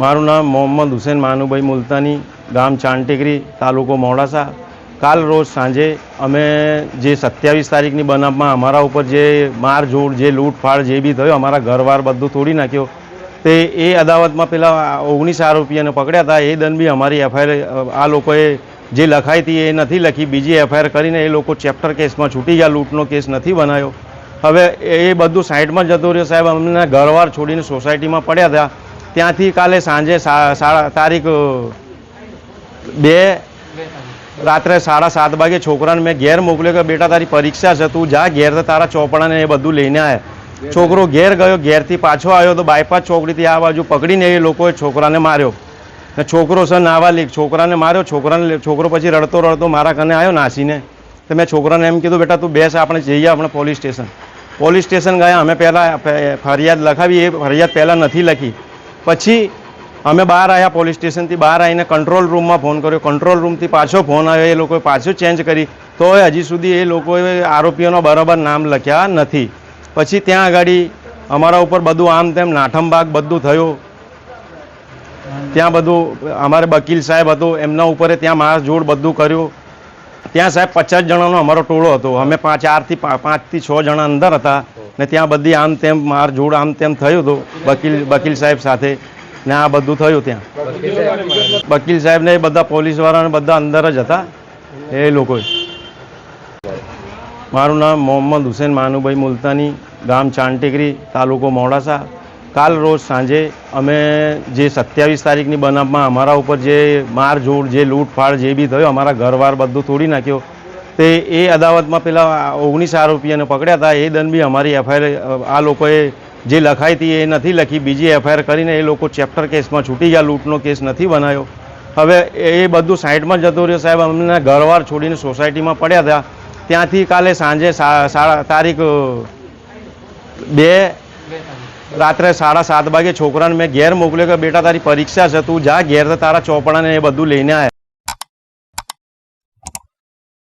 મારું નામ મોહમ્મદ હુસેન માનુભાઈ મુલતાની, ગામ ચાંટેકરી, તાલુકો મોડાસા. કાલ રોજ સાંજે અમે જે સત્યાવીસ તારીખની બનાવમાં અમારા ઉપર જે મારઝૂડ, જે લૂંટફાળ જે બી થયો, અમારા ઘરવાર બધું તોડી નાખ્યો. તે એ અદાવતમાં પેલા ઓગણીસ આરોપીઓને પકડ્યા હતા. એ દન બી અમારી એફઆઈઆર, આ લોકોએ જે લખાઈ હતી એ નથી લખી. બીજી એફઆઈઆર કરીને એ લોકો ચેપ્ટર કેસમાં છૂટી ગયા. લૂંટનો કેસ નથી બનાવ્યો હવે એ બધું સાઈડમાં જતો રહ્યો. સાહેબ, અમને ઘરવાર છોડીને સોસાયટીમાં પડ્યા હતા. ત્યાંથી કાલે સાંજે તારીખ બે, રાત્રે સાડા સાત વાગે છોકરાને મેં ઘેર મોકલ્યો કે બેટા તારી પરીક્ષા છે, તું જા ઘેર તો તારા ચોપડાને એ બધું લઈને આવે છોકરો ઘેર ગયો, ઘેરથી પાછો આવ્યો તો બાયપાસ ચોકડીથી આ બાજુ પકડીને એ લોકોએ છોકરાને માર્યો. ને છોકરો છે નાવાલિક છોકરાને માર્યો, છોકરાને છોકરો પછી રડતો રડતો મારા કને આવ્યો નાસીને. તો મેં છોકરાને એમ કીધું, બેટા તું બેસ, આપણે જઈએ આપણે પોલીસ સ્ટેશન. પોલીસ સ્ટેશન ગયા, અમે પહેલાં ફરિયાદ લખાવી, એ ફરિયાદ પહેલાં નથી લખી. પછી અમે બહાર આવ્યા પોલીસ સ્ટેશનથી, બહાર આવીને કંટ્રોલ રૂમમાં ફોન કર્યો. કંટ્રોલ રૂમથી પાછો ફોન આવ્યો. એ લોકોએ પાછો ચેન્જ કરી. તો હજી સુધી એ લોકોએ આરોપીઓના બરાબર નામ લખ્યા નથી. પછી ત્યાં આગળ અમારા ઉપર બધું આમ તેમ નાઠમભાગ બધું થયું. ત્યાં બધું, અમારે વકીલ સાહેબ હતો, એમના ઉપર ત્યાં માર જોડ બધું કર્યું. ત્યાં સાહેબ પચાસ જણાનો અમારો ટોળો હતો. અમે પાંચ ચારથી પાંચથી છ જણા અંદર હતા ને ત્યાં બધી આમ તેમ માર જોડ આમ તેમ થયું હતું વકીલ વકીલ સાહેબ સાથે ને આ બધું થયું ત્યાં. વકીલ સાહેબ ને બધા પોલીસવાળાને બધા અંદર જ હતા. એ લોકો મારું નામ મોહમ્મદ હુસેન માનુભાઈ મુલતાની ગામ ચાંટેકરી તાલુકો મોડાસા. કાલ રોજ સાંજે અમે જે સત્યાવીસ તારીખની બનાવમાં અમારા ઉપર જે મારઝૂડ જે લૂંટફાડ જે બી થયો, અમારા ઘરવાર બધું તોડી નાખ્યો. તે એ અદાવતમાં પેલા ઓગણીસ આરોપીઓને પકડ્યા હતા. એ દંડ બી અમારી એફઆઈઆર આ લોકોએ જે લખાઈ હતી એ નથી લખી. બીજી એફઆઈઆર કરીને એ લોકો ચેપ્ટર કેસમાં છૂટી ગયા, લૂંટનો કેસ નથી બનાવ્યો. હવે એ બધું સાઈડમાં જતો રહ્યો સાહેબ. અમને ઘરવાર છોડીને સોસાયટીમાં પડ્યા હતા. ત્યાંથી કાલે સાંજે તારીખ બે રાત્રે સાડા સાત વાગે છોકરાને મેં ઘેર મોકલ્યો કે બેટા તારી પરીક્ષા છે, તું જા, ઘેર તારા ચોપડાને એ બધું લઈને આય.